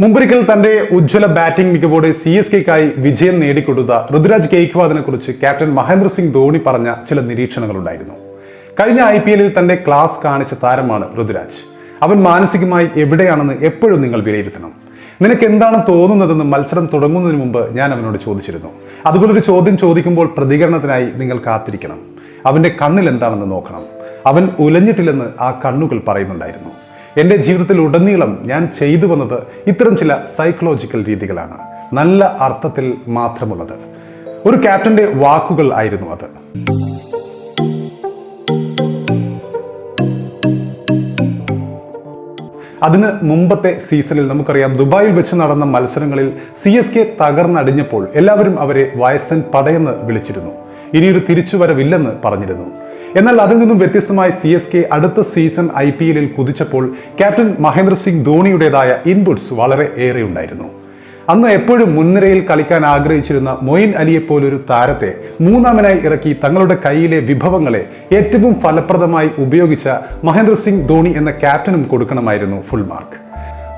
മുമ്പൊരിക്കൽ തന്റെ ഉജ്ജ്വല ബാറ്റിംഗ് മികവോടെ സി എസ് കെക്കായി വിജയം നേടിക്കൊടുത്ത ഋതുരാജ് ഗെയ്ക്വാദിനെ കുറിച്ച് ക്യാപ്റ്റൻ മഹേന്ദ്ര സിംഗ് ധോണി പറഞ്ഞ ചില നിരീക്ഷണങ്ങളുണ്ടായിരുന്നു. കഴിഞ്ഞ ഐ പി എല്ലിൽ തന്റെ ക്ലാസ് കാണിച്ച താരമാണ് ഋതുരാജ്. അവൻ മാനസികമായി എവിടെയാണെന്ന് എപ്പോഴും നിങ്ങൾ വിലയിരുത്തണം. നിനക്ക് എന്താണ് തോന്നുന്നതെന്ന് മത്സരം തുടങ്ങുന്നതിന് മുമ്പ് ഞാൻ അവനോട് ചോദിച്ചിരുന്നു. അതുപോലൊരു ചോദ്യം ചോദിക്കുമ്പോൾ പ്രതികരണത്തിനായി നിങ്ങൾ കാത്തിരിക്കണം. അവന്റെ കണ്ണിൽ എന്താണെന്ന് നോക്കണം. അവൻ ഉലഞ്ഞിട്ടില്ലെന്ന് ആ കണ്ണുകൾ പറയുന്നുണ്ടായിരുന്നു. എന്റെ ജീവിതത്തിൽ ഉടനീളം ഞാൻ ചെയ്തു വന്നത് ഇത്തരം ചില സൈക്കോളജിക്കൽ രീതികളാണ്. നല്ല അർത്ഥത്തിൽ മാത്രമുള്ളത്. ഒരു ക്യാപ്റ്റന്റെ വാക്കുകൾ ആയിരുന്നു അത്. അതിന് മുമ്പത്തെ സീസണിൽ നമുക്കറിയാം ദുബായിൽ വെച്ച് നടന്ന മത്സരങ്ങളിൽ സി എസ് കെ തകർന്നടിഞ്ഞപ്പോൾ എല്ലാവരും അവരെ വയസ്സൻ പടയെന്ന് വിളിച്ചിരുന്നു. ഇനിയൊരു തിരിച്ചുവരവില്ലെന്ന് പറഞ്ഞിരുന്നു. എന്നാൽ അതിൽ നിന്നും വ്യത്യസ്തമായി സി എസ് കെ അടുത്ത സീസൺ ഐ പി എല്ലിൽ കുതിച്ചപ്പോൾ ക്യാപ്റ്റൻ മഹേന്ദ്ര സിംഗ് ധോണിയുടേതായ ഇൻപുട്സ് വളരെ ഏറെ ഉണ്ടായിരുന്നു. അന്ന് എപ്പോഴും മുൻനിരയിൽ കളിക്കാൻ ആഗ്രഹിച്ചിരുന്ന മൊയിൻ അലിയെ പോലൊരു താരത്തെ മൂന്നാമനായി ഇറക്കി തങ്ങളുടെ കയ്യിലെ വിഭവങ്ങളെ ഏറ്റവും ഫലപ്രദമായി ഉപയോഗിച്ച മഹേന്ദ്ര സിംഗ് ധോണി എന്ന ക്യാപ്റ്റനും കൊടുക്കണമായിരുന്നു ഫുൾ മാർക്ക്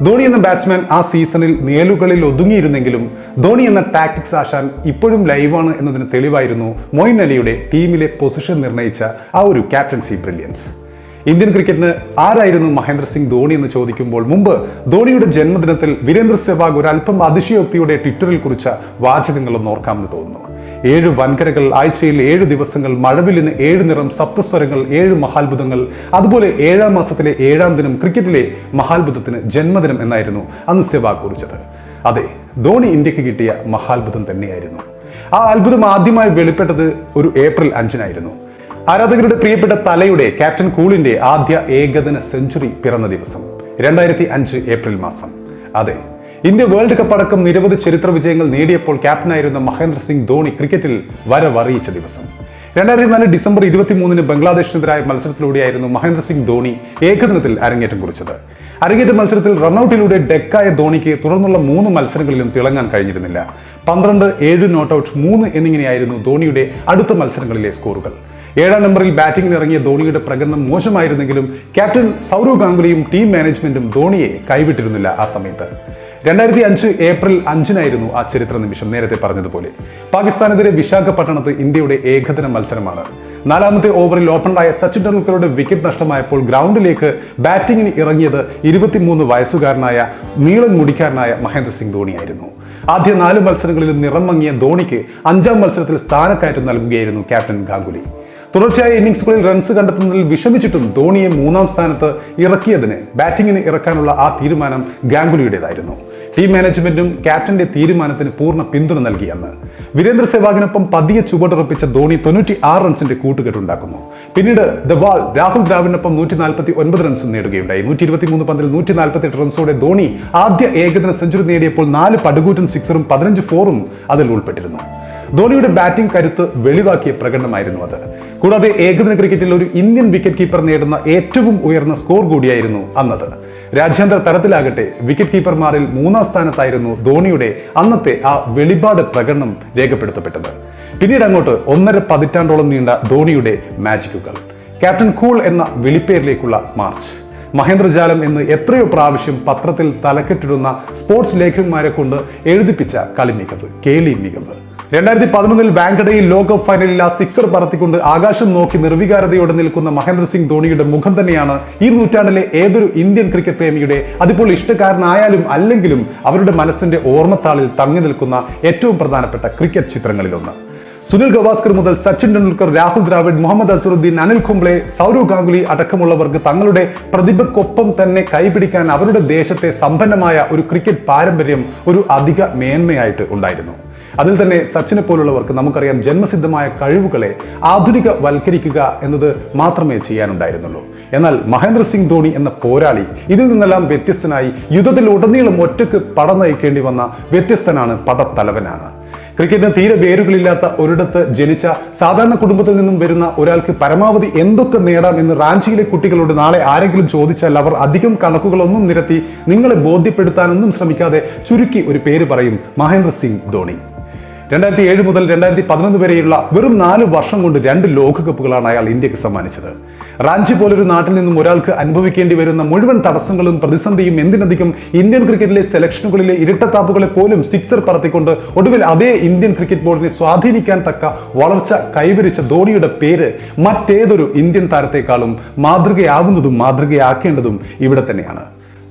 ധോണി എന്ന ബാറ്റ്സ്മാൻ ആ സീസണിൽ നിഴലുകളിൽ ഒതുങ്ങിയിരുന്നെങ്കിലും ധോണി എന്ന ടാക്ടിക്സ് ആശാൻ ഇപ്പോഴും ലൈവാണ് എന്നതിന് തെളിവായിരുന്നു മൊയിൻ അലിയുടെ ടീമിലെ പൊസിഷൻ നിർണയിച്ച ആ ഒരു ക്യാപ്റ്റൻസി ബ്രില്യൻസ് ഇന്ത്യൻ ക്രിക്കറ്റിന് ആരായിരുന്നു മഹേന്ദ്ര സിംഗ് ധോണി എന്ന് ചോദിക്കുമ്പോൾ മുമ്പ് ധോണിയുടെ ജന്മദിനത്തിൽ വീരേന്ദ്ര സെവാഗ് ഒരു അല്പം അതിശയോക്തിയുടെ ട്വിറ്ററിൽ കുറിച്ച വാചകങ്ങളൊന്ന് ഓർക്കാമെന്ന് തോന്നുന്നു. ഏഴ് വൻകരകൾ ആഴ്ചയിൽ ഏഴ് ദിവസങ്ങൾ മഴവിലിന് ഏഴ് നിറം സപ്തസ്വരങ്ങൾ ഏഴ് മഹാത്ഭുതങ്ങൾ. അതുപോലെ ഏഴാം മാസത്തിലെ ഏഴാം ദിനം ക്രിക്കറ്റിലെ മഹാത്ഭുതത്തിന് ജന്മദിനം എന്നായിരുന്നു അന്ന് സെവാഗ് കുറിച്ചത്. അതെ ധോണി ഇന്ത്യയ്ക്ക് കിട്ടിയ മഹാത്ഭുതം തന്നെയായിരുന്നു. ആ അത്ഭുതം ആദ്യമായി വെളിപ്പെട്ടത് ഒരു ഏപ്രിൽ അഞ്ചിനായിരുന്നു. ആരാധകരുടെ പ്രിയപ്പെട്ട തലയുടെ ക്യാപ്റ്റൻ കൂളിന്റെ ആദ്യ ഏകദിന സെഞ്ചുറി പിറന്ന ദിവസം രണ്ടായിരത്തി അഞ്ച് ഏപ്രിൽ മാസം. അതെ ഇന്ത്യ വേൾഡ് കപ്പ് അടക്കം നിരവധി ചരിത്ര വിജയങ്ങൾ നേടിയപ്പോൾ ക്യാപ്റ്റനായിരുന്ന മഹേന്ദ്ര സിംഗ് ധോണി ക്രിക്കറ്റിൽ വരവറിയിച്ച ദിവസം. രണ്ടായിരത്തി നാല് ഡിസംബർ ഇരുപത്തിമൂന്നിന് ബംഗ്ലാദേശിനെതിരായ മത്സരത്തിലൂടെയായിരുന്നു മഹേന്ദ്ര സിംഗ് ധോണി ഏകദിനത്തിൽ അരങ്ങേറ്റം കുറിച്ചത്. അരങ്ങേറ്റ മത്സരത്തിൽ റൺഔട്ടിലൂടെ ഡെക്കായ ധോണിക്ക് തുടർന്നുള്ള മൂന്ന് മത്സരങ്ങളിലും തിളങ്ങാൻ കഴിഞ്ഞിരുന്നില്ല. പന്ത്രണ്ട് ഏഴ് നോട്ട് ഔട്ട് മൂന്ന് എന്നിങ്ങനെയായിരുന്നു ധോണിയുടെ അടുത്ത മത്സരങ്ങളിലെ സ്കോറുകൾ. ഏഴാം നമ്പറിൽ ബാറ്റിംഗിന് ഇറങ്ങിയ ധോണിയുടെ പ്രകടനം മോശമായിരുന്നെങ്കിലും ക്യാപ്റ്റൻ സൗരവ് ഗാംഗുലിയും ടീം മാനേജ്മെന്റും ധോണിയെ കൈവിട്ടിരുന്നില്ല ആ സമയത്ത്. രണ്ടായിരത്തി അഞ്ച് ഏപ്രിൽ അഞ്ചിനായിരുന്നു ആ ചരിത്ര നിമിഷം നേരത്തെ പറഞ്ഞതുപോലെ. പാകിസ്ഥാനെതിരെ വിശാഖപട്ടണത്ത് ഇന്ത്യയുടെ ഏകദിന മത്സരമാണ്. നാലാമത്തെ ഓവറിൽ ഓപ്പണറായ സച്ചിൻ ടെണ്ടുൽക്കറുടെ വിക്കറ്റ് നഷ്ടമായപ്പോൾ ഗ്രൗണ്ടിലേക്ക് ബാറ്റിംഗിന് ഇറങ്ങിയത് ഇരുപത്തിമൂന്ന് വയസ്സുകാരനായ നീളൻ മുടിക്കാരനായ മഹേന്ദ്ര സിംഗ് ധോണിയായിരുന്നു. ആദ്യ നാല് മത്സരങ്ങളിലും നിറം മങ്ങിയ ധോണിക്ക് അഞ്ചാം മത്സരത്തിൽ സ്ഥാനക്കയറ്റം നൽകുകയായിരുന്നു ക്യാപ്റ്റൻ ഗാംഗുലി. തുടർച്ചയായ ഇന്നിംഗ്സുകളിൽ റൺസ് കണ്ടെത്തുന്നതിൽ വിഷമിച്ചിട്ടും ധോണിയെ മൂന്നാം സ്ഥാനത്ത് ഇറക്കിയതിന് ബാറ്റിംഗിന് ഇറക്കാനുള്ള ആ തീരുമാനം ഗാംഗുലിയുടേതായിരുന്നു. ടീം മാനേജ്മെന്റും ക്യാപ്റ്റന്റെ തീരുമാനത്തിന് പൂർണ പിന്തുണ നൽകിയെന്ന്. വീരേന്ദ്ര സെവാഗിനൊപ്പം പതിയെ ചുവടുറപ്പിച്ച ധോണി തൊണ്ണൂറ്റി ആറ് റൺസിന്റെ കൂട്ടുകെട്ടുണ്ടാക്കുന്നു. പിന്നീട് ദ വാൾ രാഹുൽ ദ്രാവിഡിനൊപ്പം നൂറ്റി നാൽപ്പത്തി ഒൻപത് റൺസും നേടുകയുണ്ടായി. നൂറ്റി ഇരുപത്തി മൂന്ന് പന്തിൽ നൂറ്റി നാൽപ്പത്തി എട്ട് റൺസോടെ ധോണി ആദ്യ ഏകദിന സെഞ്ചുറി നേടിയപ്പോൾ നാല് പടുകൂറ്റൻ സിക്സറും പതിനഞ്ച് ഫോറും അതിൽ ഉൾപ്പെട്ടിരുന്നു. ധോണിയുടെ ബാറ്റിംഗ് കരുത്ത് വെളിവാക്കിയ പ്രകടനമായിരുന്നു അത്. കൂടാതെ ഏകദിന ക്രിക്കറ്റിൽ ഒരു ഇന്ത്യൻ വിക്കറ്റ് കീപ്പർ നേടുന്ന ഏറ്റവും ഉയർന്ന സ്കോർ കൂടിയായിരുന്നു അന്നത്. രാജ്യാന്തര തലത്തിലാകട്ടെ വിക്കറ്റ് കീപ്പർമാരിൽ മൂന്നാം സ്ഥാനത്തായിരുന്നു ധോണിയുടെ അന്നത്തെ ആ വെളിപാട് പ്രകടനം രേഖപ്പെടുത്തപ്പെട്ടത്. പിന്നീട് അങ്ങോട്ട് ഒന്നര പതിറ്റാണ്ടോളം നീണ്ട ധോണിയുടെ മാജിക്കുകൾ ക്യാപ്റ്റൻ കൂൾ എന്ന വിളിപ്പേരിലേക്കുള്ള മാർച്ച്. മഹേന്ദ്രജാലം എന്ന് എത്രയോ പ്രാവശ്യം പത്രത്തിൽ തലക്കെട്ടിടുന്ന സ്പോർട്സ് ലേഖകന്മാരെ കൊണ്ട് എഴുതിപ്പിച്ച കളി മികവ് കേലി മികവ്. രണ്ടായിരത്തി പതിനൊന്നിൽ വാങ്കഡയിൽ ലോകകപ്പ് ഫൈനലിൽ ആ സിക്സർ പറത്തിക്കൊണ്ട് ആകാശം നോക്കി നിർവികാരതയോടെ നിൽക്കുന്ന മഹേന്ദ്ര സിംഗ് ധോണിയുടെ മുഖം തന്നെയാണ് ഈ നൂറ്റാണ്ടിലെ ഏതൊരു ഇന്ത്യൻ ക്രിക്കറ്റ് പ്രേമിയുടെ അതിപ്പോൾ ഇഷ്ടക്കാരനായാലും അല്ലെങ്കിലും അവരുടെ മനസ്സിന്റെ ഓർമ്മത്താളിൽ തങ്ങി നിൽക്കുന്ന ഏറ്റവും പ്രധാനപ്പെട്ട ക്രിക്കറ്റ് ചിത്രങ്ങളിലൊന്ന്. സുനിൽ ഗവാസ്കർ മുതൽ സച്ചിൻ ടെണ്ടുൽക്കർ രാഹുൽ ദ്രാവിഡ് മുഹമ്മദ് അസറുദ്ദീൻ അനിൽ കുംബ്ലെ സൗരവ് ഗാംഗുലി അടക്കമുള്ളവർക്ക് തങ്ങളുടെ പ്രതിഭക്കൊപ്പം തന്നെ കൈപിടിക്കാൻ അവരുടെ ദേശത്തെ സമ്പന്നമായ ഒരു ക്രിക്കറ്റ് പാരമ്പര്യം ഒരു അധിക മേന്മയായിട്ട് ഉണ്ടായിരുന്നു. അതിൽ തന്നെ സച്ചിനെ പോലുള്ളവർക്ക് നമുക്കറിയാം ജന്മസിദ്ധമായ കഴിവുകളെ ആധുനിക വൽക്കരിക്കുക എന്നത് മാത്രമേ ചെയ്യാനുണ്ടായിരുന്നുള്ളൂ. എന്നാൽ മഹേന്ദ്ര സിംഗ് ധോണി എന്ന പോരാളി ഇതിൽ നിന്നെല്ലാം വ്യത്യസ്തനായി യുദ്ധത്തിൽ ഉടനീളം ഒറ്റയ്ക്ക് പട നയിക്കേണ്ടി വന്ന വ്യത്യസ്തനാണ് പടത്തലവനാണ്. ക്രിക്കറ്റിന് തീരെ വേരുകളില്ലാത്ത ഒരിടത്ത് ജനിച്ച സാധാരണ കുടുംബത്തിൽ നിന്നും വരുന്ന ഒരാൾക്ക് പരമാവധി എന്തൊക്കെ നേടാം എന്ന് റാഞ്ചിയിലെ കുട്ടികളോട് നാളെ ആരെങ്കിലും ചോദിച്ചാൽ അവർ അധികം കണക്കുകളൊന്നും നിരത്തി നിങ്ങളെ ബോധ്യപ്പെടുത്താനൊന്നും ശ്രമിക്കാതെ ചുരുക്കി ഒരു പേര് പറയും മഹേന്ദ്ര സിംഗ് ധോണി. രണ്ടായിരത്തി ഏഴ് മുതൽ രണ്ടായിരത്തി പതിനൊന്ന് വരെയുള്ള വെറും നാല് വർഷം കൊണ്ട് രണ്ട് ലോകകപ്പുകളാണ് അയാൾ ഇന്ത്യയ്ക്ക് സമ്മാനിച്ചത്. റാഞ്ചി പോലൊരു നാട്ടിൽ നിന്നും ഒരാൾക്ക് അനുഭവിക്കേണ്ടി വരുന്ന മുഴുവൻ തടസ്സങ്ങളും പ്രതിസന്ധിയും എന്തിനധികം ഇന്ത്യൻ ക്രിക്കറ്റിലെ സെലക്ഷനുകളിലെ ഇരട്ടത്താപ്പുകളെ പോലും സിക്സർ പറത്തിക്കൊണ്ട് ഒടുവിൽ അതേ ഇന്ത്യൻ ക്രിക്കറ്റ് ബോർഡിനെ സ്വാധീനിക്കാൻ തക്ക വളർച്ച കൈവരിച്ച ധോണിയുടെ പേര് മറ്റേതൊരു ഇന്ത്യൻ താരത്തെക്കാളും മാതൃകയാകുന്നതും മാതൃകയാക്കേണ്ടതും ഇവിടെ തന്നെയാണ്.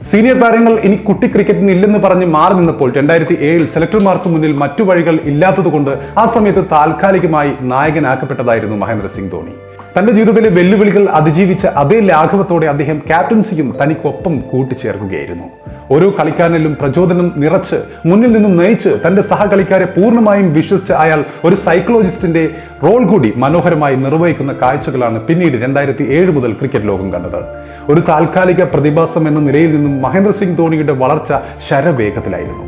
സീനിയർ താരങ്ങൾ ഇനി കുട്ടി ക്രിക്കറ്റിന് ഇല്ലെന്ന് പറഞ്ഞ് മാറി നിന്നപ്പോൾ രണ്ടായിരത്തി ഏഴിൽ സെലക്ടർമാർക്ക് മുന്നിൽ മറ്റു വഴികൾ ഇല്ലാത്തതുകൊണ്ട് ആ സമയത്ത് താൽക്കാലികമായി നായകനാക്കപ്പെട്ടതായിരുന്നു മഹേന്ദ്ര സിംഗ് ധോണി. തന്റെ ജീവിതത്തിലെ വെല്ലുവിളികൾ അതിജീവിച്ച അതേ ലാഘവത്തോടെ അദ്ദേഹം ക്യാപ്റ്റൻസിയും തനിക്കൊപ്പം കൂട്ടിച്ചേർക്കുകയായിരുന്നു. ഓരോ കളിക്കാരനിലും പ്രചോദനം നിറച്ച് മുന്നിൽ നിന്നും നയിച്ച് തന്റെ സഹകളിക്കാരെ പൂർണമായും വിശ്വസിച്ച് അയാൾ ഒരു സൈക്കോളജിസ്റ്റിന്റെ റോൾ കൂടി മനോഹരമായി നിർവഹിക്കുന്ന കാഴ്ചകളാണ് പിന്നീട് രണ്ടായിരത്തി ഏഴ് മുതൽ ക്രിക്കറ്റ് ലോകം കണ്ടത്. ഒരു താൽക്കാലിക പ്രതിഭാസം എന്ന നിലയിൽ നിന്നും മഹേന്ദ്ര സിംഗ് ധോണിയുടെ വളർച്ച ശരവേഗത്തിലായിരുന്നു.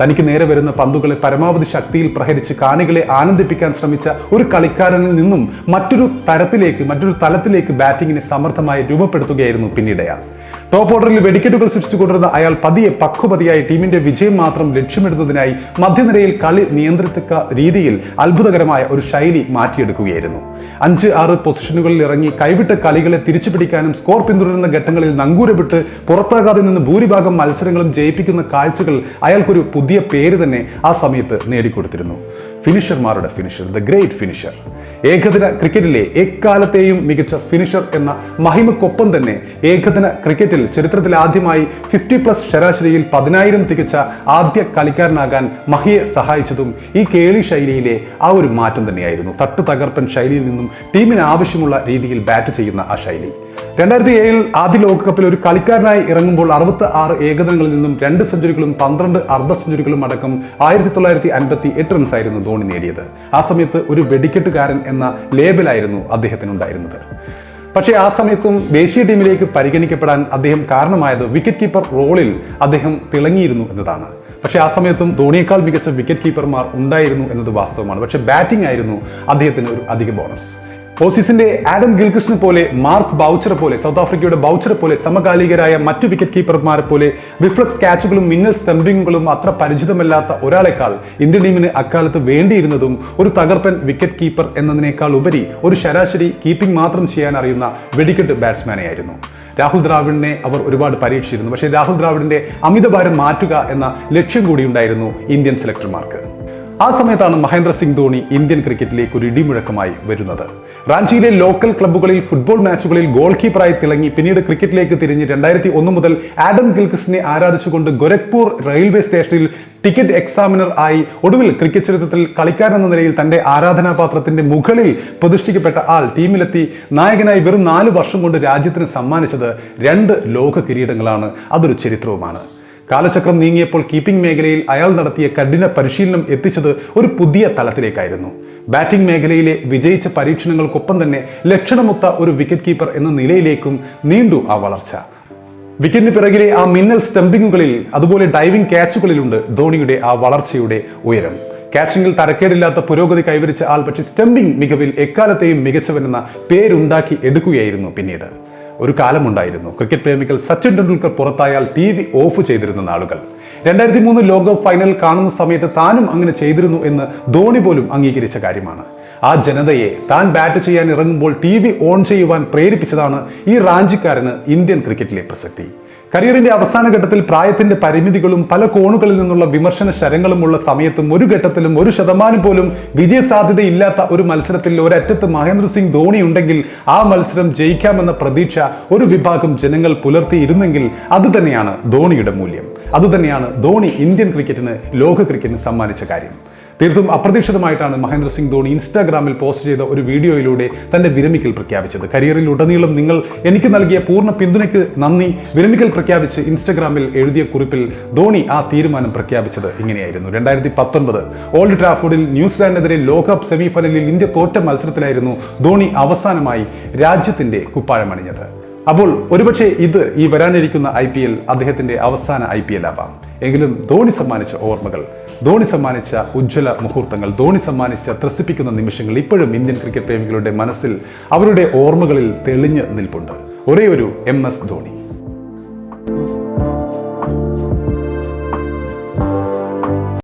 തനിക്ക് നേരെ വരുന്ന പന്തുകളെ പരമാവധി ശക്തിയിൽ പ്രഹരിച്ച് കാണികളെ ആനന്ദിപ്പിക്കാൻ ശ്രമിച്ച ഒരു കളിക്കാരനിൽ നിന്നും മറ്റൊരു തരത്തിലേക്ക് മറ്റൊരു തലത്തിലേക്ക് ബാറ്റിങ്ങിനെ സമർത്ഥമായി രൂപപ്പെടുത്തുകയായിരുന്നു പിന്നീട് ടോപ്പ് ഓർഡറിൽ വെടിക്കെട്ടുകൾ സൃഷ്ടിച്ചുകൊണ്ടിരുന്ന അയാൾ പതിയെ പക്വപതിയായി ടീമിന്റെ വിജയം മാത്രം ലക്ഷ്യമിടുന്നതിനായി മധ്യനിരയിൽ കളി നിയന്ത്രിത്തക്ക രീതിയിൽ അത്ഭുതകരമായ ഒരു ശൈലി മാറ്റിയെടുക്കുകയായിരുന്നു. അഞ്ച് ആറ് പൊസിഷനുകളിൽ ഇറങ്ങി കൈവിട്ട കളികളെ തിരിച്ചു പിടിക്കാനും സ്കോർ പിന്തുടരുന്ന ഘട്ടങ്ങളിൽ നങ്കൂരവിട്ട് പുറത്താകാതെ നിന്ന് ഭൂരിഭാഗം മത്സരങ്ങളും ജയിപ്പിക്കുന്ന കാഴ്ചകൾ അയാൾക്കൊരു പുതിയ പേര് തന്നെ ആ സമയത്ത് നേടിക്കൊടുത്തിരുന്നു. ഫിനിഷർമാരുടെ ഫിനിഷർ ദ ഗ്രേറ്റ് ഫിനിഷർ ഏകദിന ക്രിക്കറ്റിലെ എക്കാലത്തെയും മികച്ച ഫിനിഷർ എന്ന മഹിമക്കൊപ്പം തന്നെ ഏകദിന ക്രിക്കറ്റിൽ ചരിത്രത്തിൽ ആദ്യമായി ഫിഫ്റ്റി പ്ലസ് ശരാശരിയിൽ പതിനായിരം തികച്ച ആദ്യ കളിക്കാരനാകാൻ മഹിയെ സഹായിച്ചതും ഈ കേളി ശൈലിയിലെ ആ ഒരു മാറ്റം തന്നെയായിരുന്നു. തട്ട് തകർപ്പൻ ശൈലിയിൽ നിന്നും ടീമിന് ആവശ്യമുള്ള രീതിയിൽ ബാറ്റ് ചെയ്യുന്ന ആ ശൈലി. രണ്ടായിരത്തി ഏഴിൽ ആദ്യ ലോകകപ്പിൽ ഒരു കളിക്കാരനായി ഇറങ്ങുമ്പോൾ അറുപത്തി ആറ് ഏകദിനങ്ങളിൽ നിന്നും രണ്ട് സെഞ്ചുറികളും പന്ത്രണ്ട് അർദ്ധ സെഞ്ചുറികളും അടക്കം ആയിരത്തി തൊള്ളായിരത്തി അൻപത്തി എട്ട് റൺസ് ആയിരുന്നു ധോണി നേടിയത്. ആ സമയത്ത് ഒരു വെടിക്കെട്ടുകാരൻ എന്ന ലേബലായിരുന്നു അദ്ദേഹത്തിനുണ്ടായിരുന്നത്. പക്ഷേ ആ സമയത്തും ദേശീയ ടീമിലേക്ക് പരിഗണിക്കപ്പെടാൻ അദ്ദേഹം കാരണമായത് വിക്കറ്റ് കീപ്പർ റോളിൽ അദ്ദേഹം തിളങ്ങിയിരുന്നു എന്നതാണ്. പക്ഷേ ആ സമയത്തും ധോണിയേക്കാൾ മികച്ച വിക്കറ്റ് കീപ്പർമാർ ഉണ്ടായിരുന്നു എന്നത് വാസ്തവമാണ്. പക്ഷേ ബാറ്റിംഗ് ആയിരുന്നു അദ്ദേഹത്തിന് ഒരു അധിക ബോണസ്. ഓസീസിന്റെ ആഡം ഗിൽക്രിസ്റ്റിനെ പോലെ മാർക്ക് ബൗച്ചറെ പോലെ സൗത്ത് ആഫ്രിക്കയുടെ ബൗച്ചറെ പോലെ സമകാലികരായ മറ്റു വിക്കറ്റ് കീപ്പർമാരെ പോലെ റിഫ്ലക്സ് ക്യാച്ചുകളും മിന്നൽ സ്റ്റംപിങ്ങുകളും അത്ര പരിചിതമല്ലാത്ത ഒരാളെക്കാൾ ഇന്ത്യൻ ടീമിന് അക്കാലത്ത് വേണ്ടിയിരുന്നതും ഒരു തകർപ്പൻ വിക്കറ്റ് കീപ്പർ എന്നതിനേക്കാൾ ഉപരി ഒരു ശരാശരി കീപ്പിംഗ് മാത്രം ചെയ്യാൻ അറിയുന്ന വെടിക്കെട്ട് ബാറ്റ്സ്മാനെയായിരുന്നു. രാഹുൽ ദ്രാവിഡിനെ അവർ ഒരുപാട് പരീക്ഷിച്ചിരുന്നു. പക്ഷേ രാഹുൽ ദ്രാവിഡിന്റെ അമിതഭാരം മാറ്റുക എന്ന ലക്ഷ്യം കൂടി ഉണ്ടായിരുന്നു ഇന്ത്യൻ സെലക്ടർമാർക്ക്. ആ സമയത്താണ് മഹേന്ദ്ര സിംഗ് ധോണി ഇന്ത്യൻ ക്രിക്കറ്റിലേക്ക് ഒരു ഇടിമുഴക്കമായി വരുന്നത്. റാഞ്ചിയിലെ ലോക്കൽ ക്ലബ്ബുകളിൽ ഫുട്ബോൾ മാച്ചുകളിൽ ഗോൾ കീപ്പറായി തിളങ്ങി പിന്നീട് ക്രിക്കറ്റിലേക്ക് തിരിഞ്ഞ് രണ്ടായിരത്തി ഒന്ന് മുതൽ ആഡം ഗിൽക്രിസിനെ ആരാധിച്ചുകൊണ്ട് ഗൊരഖ്പൂർ റെയിൽവേ സ്റ്റേഷനിൽ ടിക്കറ്റ് എക്സാമിനർ ആയി ഒടുവിൽ ക്രിക്കറ്റ് ചരിത്രത്തിൽ കളിക്കാരൻ എന്ന നിലയിൽ തന്റെ ആരാധനാപാത്രത്തിന്റെ മുകളിൽ പ്രതിഷ്ഠിക്കപ്പെട്ട ആൾ ടീമിലെത്തി നായകനായി വെറും നാല് വർഷം കൊണ്ട് രാജ്യത്തിന് സമ്മാനിച്ചത് രണ്ട് ലോക കിരീടങ്ങളാണ്. അതൊരു ചരിത്രവുമാണ്. കാലചക്രം നീങ്ങിയപ്പോൾ കീപ്പിംഗ് മേഖലയിൽ അയാൾ നടത്തിയ കഠിന പരിശീലനം എത്തിച്ചത് ഒരു പുതിയ തലത്തിലേക്കായിരുന്നു. ബാറ്റിംഗ് മേഖലയിലെ വിജയിച്ച പരീക്ഷണങ്ങൾക്കൊപ്പം തന്നെ ലക്ഷണമൊത്ത ഒരു വിക്കറ്റ് കീപ്പർ എന്ന നിലയിലേക്കും നീണ്ടു ആ വളർച്ച. വിക്കറ്റിന് പിറകിലെ ആ മിന്നൽ സ്റ്റംപിങ്ങുകളിൽ അതുപോലെ ഡൈവിംഗ് ക്യാച്ചുകളിലുണ്ട് ധോണിയുടെ ആ വളർച്ചയുടെ ഉയരം. ക്യാച്ചിങ്ങിൽ തരക്കേടില്ലാത്ത പുരോഗതി കൈവരിച്ച ആൾ പക്ഷേ സ്റ്റംപിംഗ് മികവിൽ എക്കാലത്തെയും മികച്ചവനെന്ന പേരുണ്ടാക്കി എടുക്കുകയായിരുന്നു പിന്നീട്. ഒരു കാലമുണ്ടായിരുന്നു. ക്രിക്കറ്റ് പ്രേമികൾ സച്ചിൻ ടെണ്ടുൽക്കർ പുറത്തായാൽ ടി വി ഓഫ് ചെയ്തിരുന്ന നാളുകൾ. രണ്ടായിരത്തി മൂന്ന് ലോകകപ്പ് ഫൈനൽ കാണുന്ന സമയത്ത് താനും അങ്ങനെ ചെയ്തിരുന്നു എന്ന് ധോണി പോലും അംഗീകരിച്ച കാര്യമാണ്. ആ ജനതയെ താൻ ബാറ്റ് ചെയ്യാൻ ഇറങ്ങുമ്പോൾ ടി വി ഓൺ ചെയ്യുവാൻ പ്രേരിപ്പിച്ചതാണ് ഈ റാഞ്ചിക്കാരന് ഇന്ത്യൻ ക്രിക്കറ്റിലെ പ്രസക്തി. കരിയറിന്റെ അവസാന ഘട്ടത്തിൽ പ്രായത്തിന്റെ പരിമിതികളും പല കോണുകളിൽ നിന്നുള്ള വിമർശന ശരങ്ങളുമുള്ള സമയത്തും ഒരു ഘട്ടത്തിലും ഒരു ശതമാനം പോലും വിജയസാധ്യതയില്ലാത്ത ഒരു മത്സരത്തിൽ ഒരറ്റത്ത് മഹേന്ദ്ര സിംഗ് ധോണി ഉണ്ടെങ്കിൽ ആ മത്സരം ജയിക്കാമെന്ന പ്രതീക്ഷ ഒരു വിഭാഗം ജനങ്ങൾ പുലർത്തിയിരുന്നെങ്കിൽ അത് തന്നെയാണ് ധോണിയുടെ മൂല്യം. അതുതന്നെയാണ് ധോണി ഇന്ത്യൻ ക്രിക്കറ്റിന് ലോക ക്രിക്കറ്റിന് സമ്മാനിച്ച കാര്യം. തീർത്തും അപ്രതീക്ഷിതമായിട്ടാണ് മഹേന്ദ്ര സിംഗ് ധോണി ഇൻസ്റ്റാഗ്രാമിൽ പോസ്റ്റ് ചെയ്ത ഒരു വീഡിയോയിലൂടെ തന്റെ വിരമിക്കൽ പ്രഖ്യാപിച്ചത്. കരിയറിൽ ഉടനീളം നിങ്ങൾ എനിക്ക് നൽകിയ പൂർണ പിന്തുണയ്ക്ക് നന്ദി. വിരമിക്കൽ പ്രഖ്യാപിച്ച് ഇൻസ്റ്റാഗ്രാമിൽ എഴുതിയ കുറിപ്പിൽ ധോണി ആ തീരുമാനം പ്രഖ്യാപിച്ചത് ഇങ്ങനെയായിരുന്നു. രണ്ടായിരത്തി പത്തൊൻപത് ഓൾഡ് ട്രാഫോർഡിൽ ന്യൂസിലാൻഡിനെതിരെ ലോകകപ്പ് സെമിഫൈനലിൽ ഇന്ത്യ തോറ്റ മത്സരത്തിലായിരുന്നു ധോണി അവസാനമായി രാജ്യത്തിന്റെ കുപ്പായമണിഞ്ഞത്. അപ്പോൾ ഒരുപക്ഷെ ഇത് ഈ വരാനിരിക്കുന്ന ഐ പി എൽ അദ്ദേഹത്തിന്റെ അവസാന ഐ പി എൽ ആവാം. എങ്കിലും ധോണി സമ്മാനിച്ച ഓർമ്മകൾ ധോണി സമ്മാനിച്ച ഉജ്ജ്വല മുഹൂർത്തങ്ങൾ ധോണി സമ്മാനിച്ച ത്രസിപ്പിക്കുന്ന നിമിഷങ്ങൾ ഇപ്പോഴും ഇന്ത്യൻ ക്രിക്കറ്റ് പ്രേമികളുടെ മനസ്സിൽ അവരുടെ ഓർമ്മകളിൽ തെളിഞ്ഞ് നിൽപ്പുണ്ട്. ഒരേ ഒരു എം എസ് ധോണി.